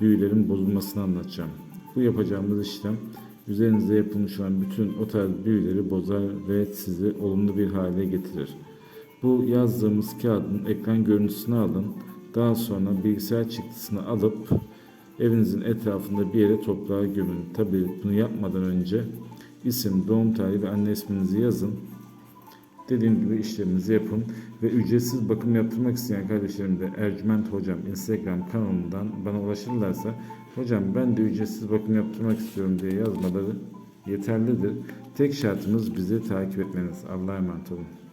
büyülerin bozulmasını anlatacağım. Bu yapacağımız işlem üzerinizde yapılmış olan bütün o tarz büyüleri bozar ve sizi olumlu bir hale getirir. Bu yazdığımız kağıdın ekran görüntüsünü alın. Daha sonra bilgisayar çıktısını alıp evinizin etrafında bir yere toprağa gömün. Tabii bunu yapmadan önce isim, doğum tarihi ve anne isminizi yazın. Dediğim gibi işleminizi yapın ve ücretsiz bakım yaptırmak isteyen kardeşlerim de Ercüment Hocam Instagram kanalından bana ulaşırlarsa hocam ben de ücretsiz bakım yaptırmak istiyorum diye yazmaları yeterlidir. Tek şartımız bizi takip etmeniz. Allah'a emanet olun.